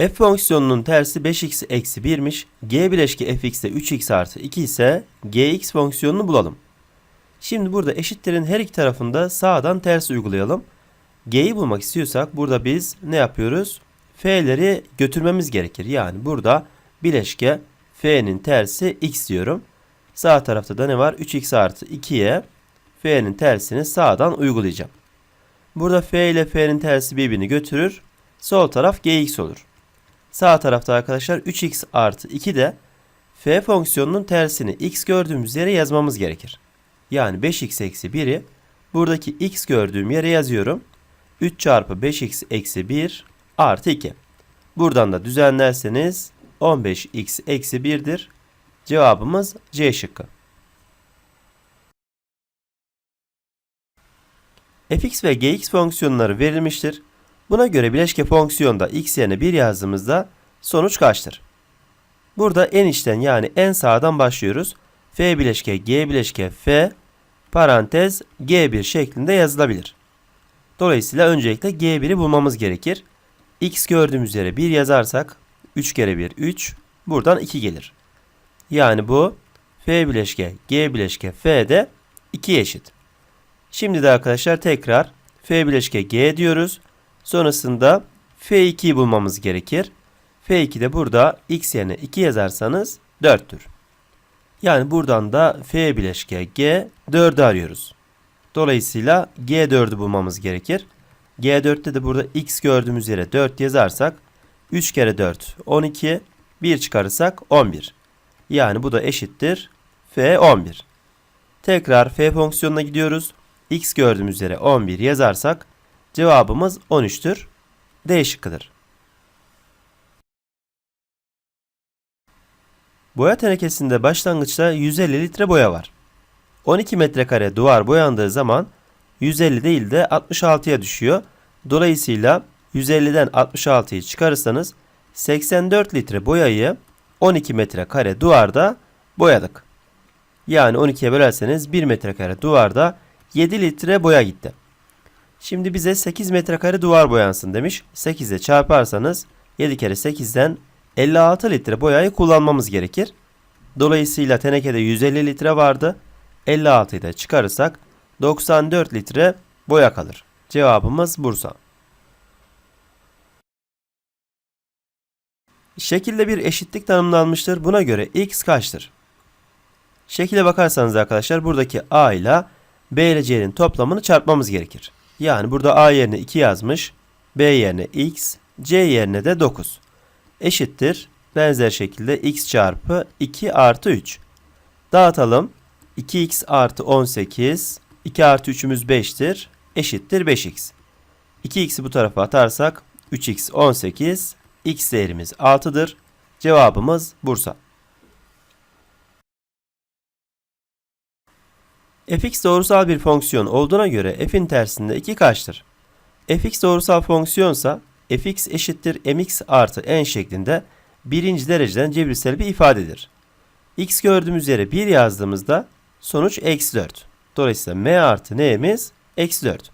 f fonksiyonunun tersi 5x eksi 1'miş. g bileşki fx'te 3x artı 2 ise gx fonksiyonunu bulalım. Şimdi burada eşitlerin her iki tarafında sağdan ters uygulayalım. g'yi bulmak istiyorsak burada biz ne yapıyoruz? f'leri götürmemiz gerekir. Yani burada bileşke f'nin tersi x diyorum. Sağ tarafta da ne var? 3x artı 2'ye f'nin tersini sağdan uygulayacağım. Burada f ile f'nin tersi birbirini götürür. Sol taraf gx olur. Sağ tarafta arkadaşlar 3x artı 2 de f fonksiyonunun tersini x gördüğümüz yere yazmamız gerekir. Yani 5x eksi 1'i buradaki x gördüğüm yere yazıyorum. 3 çarpı 5x eksi 1 artı 2. Buradan da düzenlerseniz 15x eksi 1'dir. Cevabımız C şıkkı. fx ve gx fonksiyonları verilmiştir. Buna göre bileşke fonksiyonda x yerine 1 yazdığımızda sonuç kaçtır? Burada en içten yani en sağdan başlıyoruz. f bileşke g bileşke f parantez g1 şeklinde yazılabilir. Dolayısıyla öncelikle g1'i bulmamız gerekir. x gördüğümüz yere 1 yazarsak 3 kere 1 3 buradan 2 gelir. Yani bu f bileşke g bileşke f de 2 eşit. Şimdi de arkadaşlar tekrar f bileşke g diyoruz. Sonrasında f2'yi bulmamız gerekir. f2 de burada x yerine 2 yazarsanız 4'tür. Yani buradan da f bileşke g 4'ü arıyoruz. Dolayısıyla g4'ü bulmamız gerekir. g4'te de burada x gördüğümüz yere 4 yazarsak 3 kere 4 12 1 çıkarırsak 11. Yani bu da eşittir f 11. Tekrar f fonksiyonuna gidiyoruz. x gördüğümüz yere 11 yazarsak cevabımız 13'tür. D şıkkıdır. Boya tenekesinde başlangıçta 150 litre boya var. 12 metrekare duvar boyandığı zaman 150 değil de 66'ya düşüyor. Dolayısıyla 150'den 66'yı çıkarırsanız 84 litre boyayı 12 metrekare duvarda boyadık. Yani 12'ye bölerseniz 1 metrekare duvarda 7 litre boya gitti. Şimdi bize 8 metrekare duvar boyansın demiş. 8 ile çarparsanız 7 kere 8'den 56 litre boyayı kullanmamız gerekir. Dolayısıyla tenekede 150 litre vardı. 56'yı da çıkarırsak 94 litre boya kalır. Cevabımız Bursa. Şekilde bir eşitlik tanımlanmıştır. Buna göre x kaçtır? Şekile bakarsanız arkadaşlar buradaki a ile b ile c'nin toplamını çarpmamız gerekir. Yani burada a yerine 2 yazmış, b yerine x, c yerine de 9. Eşittir. Benzer şekilde x çarpı 2 artı 3. Dağıtalım. 2x artı 18, 2 artı 3'ümüz 5'tir. Eşittir 5x. 2x'i bu tarafa atarsak 3x 18, x değerimiz 6'dır. Cevabımız Bursa. Fx doğrusal bir fonksiyon olduğuna göre f'in tersinde 2 kaçtır? fx doğrusal fonksiyonsa fx eşittir mx artı n şeklinde birinci dereceden cebirsel bir ifadedir. x gördüğümüz yere 1 yazdığımızda sonuç eksi 4. Dolayısıyla m artı n'miz eksi 4.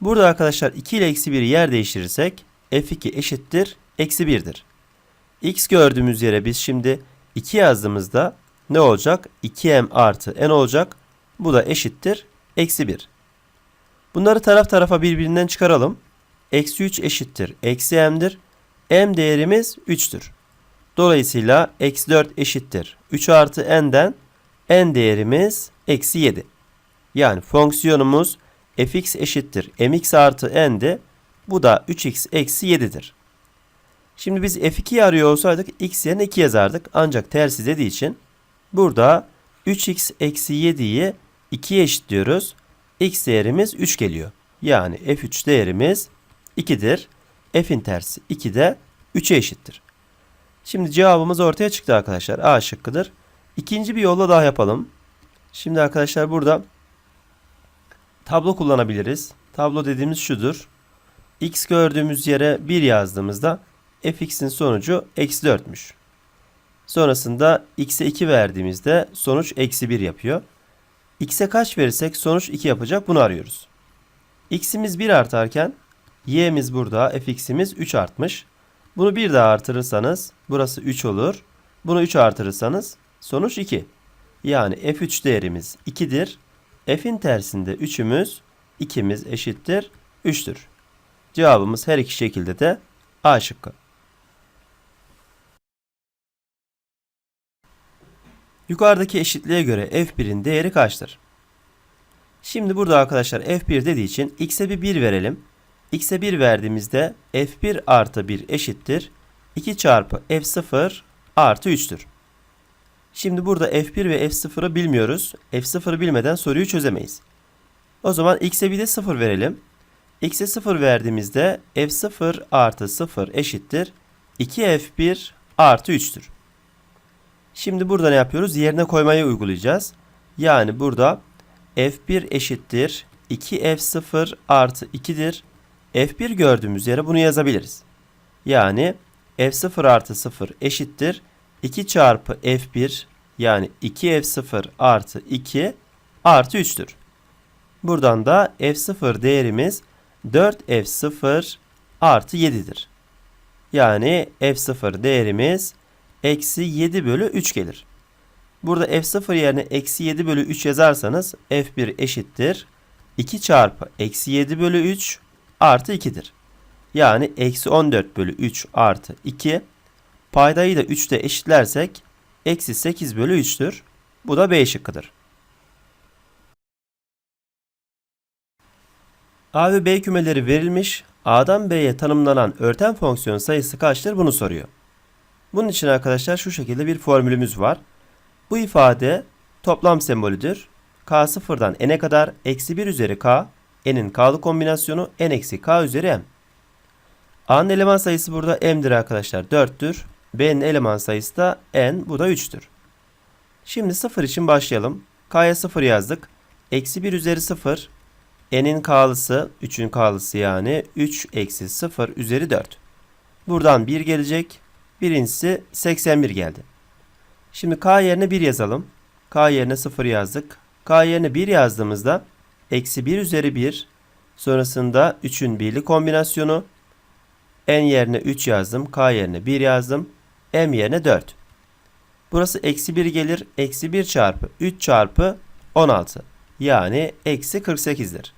Burada arkadaşlar 2 ile eksi 1'i yer değiştirirsek f2 eşittir eksi 1'dir. x gördüğümüz yere biz şimdi 2 yazdığımızda ne olacak? 2m artı n olacak. Bu da eşittir eksi 1. Bunları taraf tarafa birbirinden çıkaralım. Eksi 3 eşittir eksi m'dir. m değerimiz 3'tür. Dolayısıyla eksi 4 eşittir 3 artı n'den n değerimiz eksi 7. Yani fonksiyonumuz fx eşittir mx artı n'di. Bu da 3x eksi 7'dir. Şimdi biz f2'yi arıyor olsaydık x yerine 2 yazardık. Ancak tersi dediği için burada 3x eksi 7'yi 2'ye eşitliyoruz. x değerimiz 3 geliyor. Yani f3 değerimiz 2'dir. f'in tersi 2 de 3'e eşittir. Şimdi cevabımız ortaya çıktı arkadaşlar. A şıkkıdır. İkinci bir yolla daha yapalım. Şimdi arkadaşlar burada tablo kullanabiliriz. Tablo dediğimiz şudur. x gördüğümüz yere 1 yazdığımızda fx'in sonucu eksi 4'müş. Sonrasında x'e 2 verdiğimizde sonuç eksi 1 yapıyor. X'e kaç verirsek sonuç 2 yapacak bunu arıyoruz. x'imiz 1 artarken y'miz burada fx'imiz 3 artmış. Bunu bir daha artırırsanız burası 3 olur. Bunu 3 artırırsanız sonuç 2. Yani f3 değerimiz 2'dir. f'in tersinde 3'ümüz 2'miz eşittir 3'tür. Cevabımız her iki şekilde de A şıkkı. Yukarıdaki eşitliğe göre f1'in değeri kaçtır? Şimdi burada arkadaşlar f1 dediği için x'e bir 1 verelim. x'e 1 verdiğimizde f1 artı 1 eşittir. 2 çarpı f0 artı 3'tür. Şimdi burada f1 ve f0'ı bilmiyoruz. f0'ı bilmeden soruyu çözemeyiz. O zaman x'e bir de 0 verelim. x'e 0 verdiğimizde f0 artı 0 eşittir. 2f1 artı 3'tür. Şimdi burada ne yapıyoruz? Yerine koymayı uygulayacağız. Yani burada f1 eşittir 2f0 artı 2'dir. f1 gördüğümüz yere bunu yazabiliriz. Yani f0 artı 0 eşittir 2 çarpı f1 yani 2f0 artı 2 artı 3'tür. Buradan da f0 değerimiz 4f0 artı 7'dir. Yani f0 değerimiz eksi 7 bölü 3 gelir. Burada f0 yerine eksi 7 bölü 3 yazarsanız f1 eşittir. 2 çarpı eksi 7 bölü 3 artı 2'dir. Yani eksi 14 bölü 3 artı 2. Paydayı da 3'te eşitlersek eksi 8 bölü 3'tür. Bu da B şıkkıdır. A ve B kümeleri verilmiş. A'dan B'ye tanımlanan örten fonksiyon sayısı kaçtır bunu soruyor. Bunun için arkadaşlar şu şekilde bir formülümüz var. Bu ifade toplam sembolüdür. K sıfırdan n'e kadar eksi 1 üzeri k, n'in k'lı kombinasyonu n eksi k üzeri m. A'nın eleman sayısı burada m'dir arkadaşlar 4'tür. B'nin eleman sayısı da n bu da 3'tür. Şimdi 0 için başlayalım. K'ya 0 yazdık. Eksi 1 üzeri 0. N'in k'lısı 3'ün k'lısı yani 3 eksi 0 üzeri 4. Buradan 1 gelecek. Birincisi 81 geldi. Şimdi k yerine 1 yazalım. k yerine 0 yazdık. k yerine 1 yazdığımızda eksi 1 üzeri 1 sonrasında 3'ün birli kombinasyonu n yerine 3 yazdım. k yerine 1 yazdım. m yerine 4. Burası eksi 1 gelir. Eksi 1 çarpı 3 çarpı 16. Yani eksi 48'dir.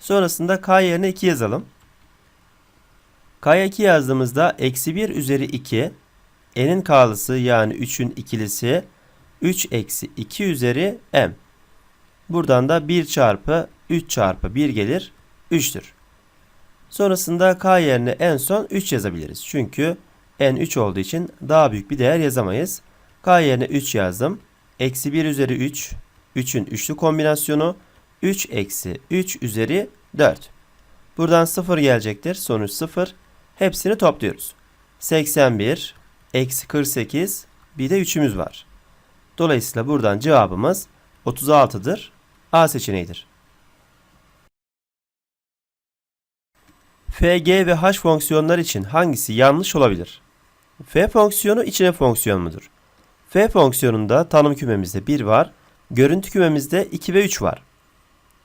Sonrasında k yerine 2 yazalım. K'ya 2 yazdığımızda eksi 1 üzeri 2 n'in k'lısı yani 3'ün ikilisi 3 eksi 2 üzeri m. Buradan da 1 çarpı 3 çarpı 1 gelir 3'tür. Sonrasında k yerine en son 3 yazabiliriz. Çünkü n 3 olduğu için daha büyük bir değer yazamayız. k yerine 3 yazdım. Eksi 1 üzeri 3. 3'ün üçlü kombinasyonu 3 eksi 3 üzeri 4. Buradan 0 gelecektir. Sonuç 0. Hepsini topluyoruz. 81 eksi 48 bir de 3'ümüz var. Dolayısıyla buradan cevabımız 36'dır. A seçeneğidir. F, G ve H fonksiyonlar için hangisi yanlış olabilir? F fonksiyonu içine fonksiyon mudur? F fonksiyonunda tanım kümemizde 1 var. Görüntü kümemizde 2 ve 3 var.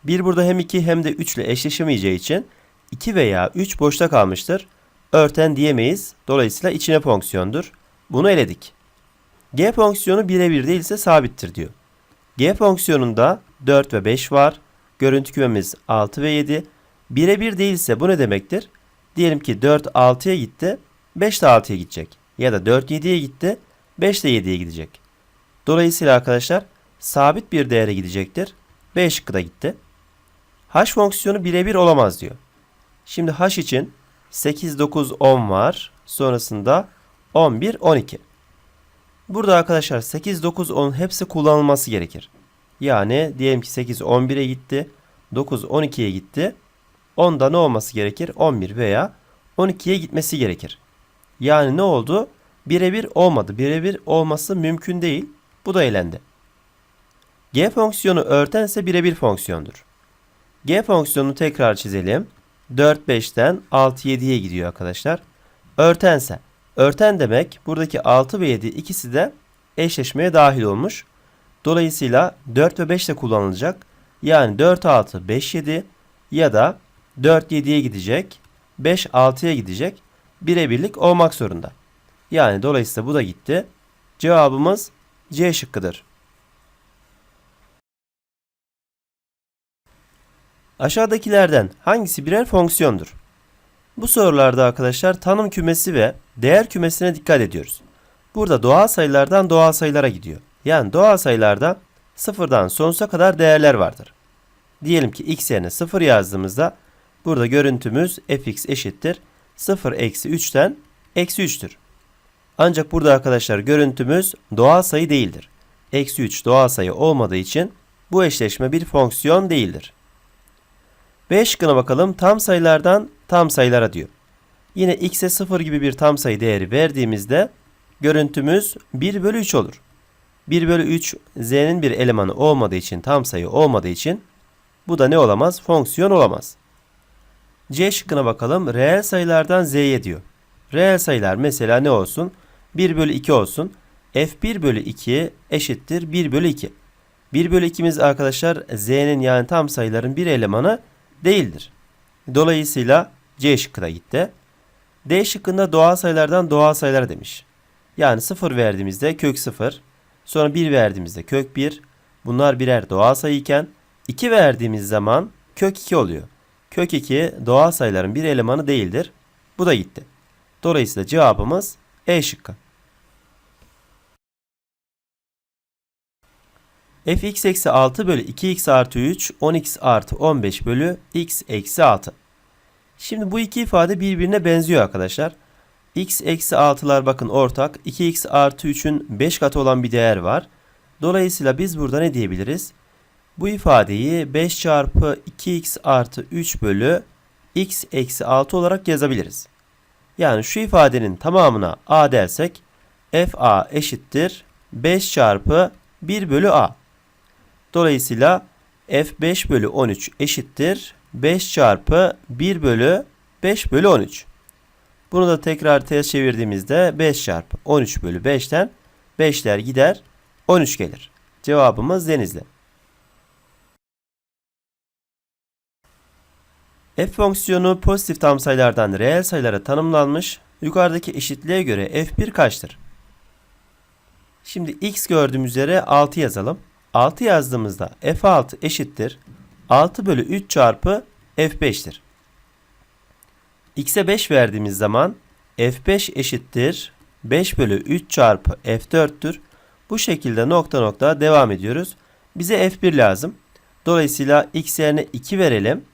1 burada hem 2 hem de 3 ile eşleşemeyeceği için 2 veya 3 boşta kalmıştır. Örten diyemeyiz. Dolayısıyla içine fonksiyondur. Bunu eledik. G fonksiyonu birebir değilse sabittir diyor. G fonksiyonunda 4 ve 5 var. Görüntü kümemiz 6 ve 7. Birebir değilse bu ne demektir? Diyelim ki 4 6'ya gitti. 5 de 6'ya gidecek. Ya da 4 7'ye gitti. 5 de 7'ye gidecek. Dolayısıyla arkadaşlar sabit bir değere gidecektir. B şıkkı da gitti. H fonksiyonu birebir olamaz diyor. Şimdi H için 8, 9, 10 var. Sonrasında 11, 12. Burada arkadaşlar 8, 9, 10 hepsi kullanılması gerekir. Yani diyelim ki 8, 11'e gitti. 9, 12'ye gitti. 10'da ne olması gerekir? 11 veya 12'ye gitmesi gerekir. Yani ne oldu? Birebir olmadı. Birebir olması mümkün değil. Bu da elendi. G fonksiyonu örtense birebir fonksiyondur. G fonksiyonunu tekrar çizelim. 4 5'ten 6 7'ye gidiyor arkadaşlar. Örtense. Örten demek buradaki 6 ve 7 ikisi de eşleşmeye dahil olmuş. Dolayısıyla 4 ve 5 de kullanılacak. Yani 4 6 5 7 ya da 4 7'ye gidecek. 5 6'ya gidecek. birebirlik olmak zorunda. Yani dolayısıyla bu da gitti. Cevabımız C şıkkıdır. Aşağıdakilerden hangisi birer fonksiyondur? Bu sorularda arkadaşlar tanım kümesi ve değer kümesine dikkat ediyoruz. Burada doğal sayılardan doğal sayılara gidiyor. Yani doğal sayılarda sıfırdan sonsuza kadar değerler vardır. Diyelim ki x yerine 0 yazdığımızda burada görüntümüz fx eşittir 0 eksi 3'ten eksi 3'tür. Ancak burada arkadaşlar görüntümüz doğal sayı değildir. Eksi 3 doğal sayı olmadığı için bu eşleşme bir fonksiyon değildir. B şıkkına bakalım tam sayılardan tam sayılara diyor. Yine x'e 0 gibi bir tam sayı değeri verdiğimizde görüntümüz 1 bölü 3 olur. 1 bölü 3 z'nin bir elemanı olmadığı için tam sayı olmadığı için bu da ne olamaz? Fonksiyon olamaz. C şıkkına bakalım. Reel sayılardan z'ye diyor. Reel sayılar mesela ne olsun? 1 bölü 2 olsun. f1 bölü 2 eşittir 1 bölü 2. 1 bölü 2'miz arkadaşlar z'nin yani tam sayıların bir elemanı değildir. Dolayısıyla C şıkkı da gitti. D şıkkında doğal sayılardan doğal sayılar demiş. Yani 0 verdiğimizde kök 0, sonra 1 verdiğimizde kök 1. Bunlar birer doğal sayı iken 2 verdiğimiz zaman kök 2 oluyor. Kök 2 doğal sayıların bir elemanı değildir. Bu da gitti. Dolayısıyla cevabımız E şıkkı. Fx eksi 6 bölü 2x artı 3 10x artı 15 bölü x eksi 6. Şimdi bu iki ifade birbirine benziyor arkadaşlar. x eksi 6'lar bakın ortak. 2x artı 3'ün 5 katı olan bir değer var. Dolayısıyla biz burada ne diyebiliriz? Bu ifadeyi 5 çarpı 2x artı 3 bölü x eksi 6 olarak yazabiliriz. Yani şu ifadenin tamamına a dersek fa eşittir 5 çarpı 1 bölü a. Dolayısıyla f5 bölü 13 eşittir 5 çarpı 1 bölü 5 bölü 13. Bunu da tekrar ters çevirdiğimizde 5 çarpı 13 bölü 5'ten 5'ler gider 13 gelir. Cevabımız Denizli. F fonksiyonu pozitif tam sayılardan reel sayılara tanımlanmış. Yukarıdaki eşitliğe göre f1 kaçtır? Şimdi x gördüğümüz üzere 6 yazalım. 6 yazdığımızda f6 eşittir 6 bölü 3 çarpı f5'tir. x'e 5 verdiğimiz zaman f5 eşittir 5 bölü 3 çarpı f4'tür. Bu şekilde nokta nokta devam ediyoruz. Bize f1 lazım. Dolayısıyla x yerine 2 verelim.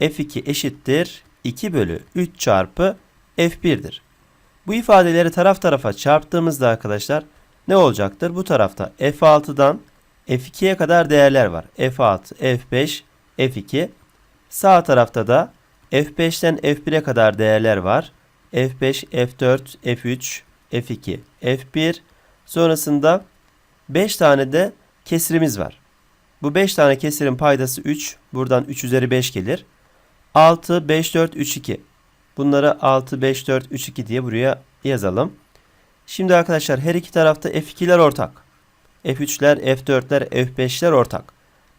f2 eşittir 2 bölü 3 çarpı f1'dir. Bu ifadeleri taraf tarafa çarptığımızda arkadaşlar ne olacaktır? Bu tarafta f6'dan F2'ye kadar değerler var. F6, F5, F2. Sağ tarafta da F5'ten F1'e kadar değerler var. F5, F4, F3, F2, F1. Sonrasında 5 tane de kesirimiz var. Bu 5 tane kesirin paydası 3. Buradan 3 üzeri 5 gelir. 6, 5, 4, 3, 2. Bunları 6, 5, 4, 3, 2 diye buraya yazalım. Şimdi arkadaşlar her iki tarafta F2'ler ortak. F3'ler, F4'ler, F5'ler ortak.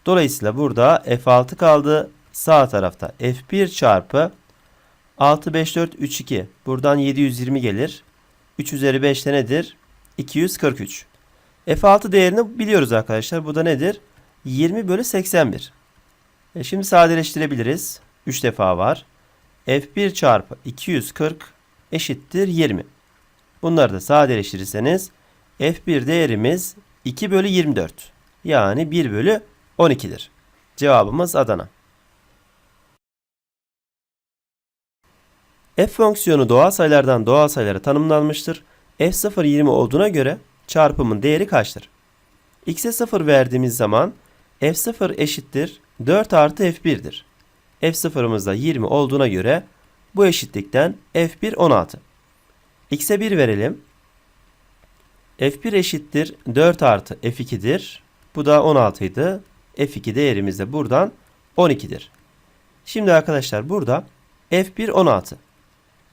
Dolayısıyla burada F6 kaldı. Sağ tarafta F1 çarpı 6, 5, 4, 3, 2. Buradan 720 gelir. 3 üzeri 5'te nedir? 243. F6 değerini biliyoruz arkadaşlar. Bu da nedir? 20 bölü 81. E şimdi sadeleştirebiliriz. 3 defa var. F1 çarpı 240 eşittir 20. Bunları da sadeleştirirseniz F1 değerimiz 2 bölü 24. Yani 1 bölü 12'dir. Cevabımız Adana. F fonksiyonu doğal sayılardan doğal sayılara tanımlanmıştır. F0 20 olduğuna göre çarpımın değeri kaçtır? X'e 0 verdiğimiz zaman F0 eşittir 4 artı F1'dir. F0'ımız da 20 olduğuna göre bu eşitlikten F1 16. X'e 1 verelim. F1 eşittir 4 artı F2'dir. Bu da 16 idi. F2 değerimiz de buradan 12'dir. Şimdi arkadaşlar burada F1 16.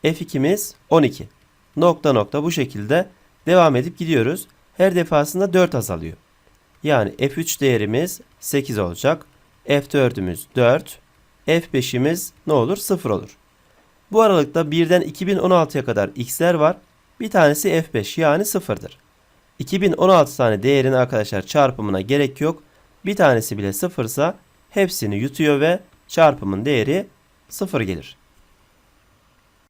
F2'miz 12. Nokta nokta bu şekilde devam edip gidiyoruz. Her defasında 4 azalıyor. Yani F3 değerimiz 8 olacak. F4'ümüz 4. F5'imiz ne olur? 0 olur. Bu aralıkta 1'den 2016'ya kadar x'ler var. Bir tanesi f5 yani 0'dır. 2016 tane değerin arkadaşlar çarpımına gerek yok. Bir tanesi bile sıfırsa hepsini yutuyor ve çarpımın değeri 0 gelir.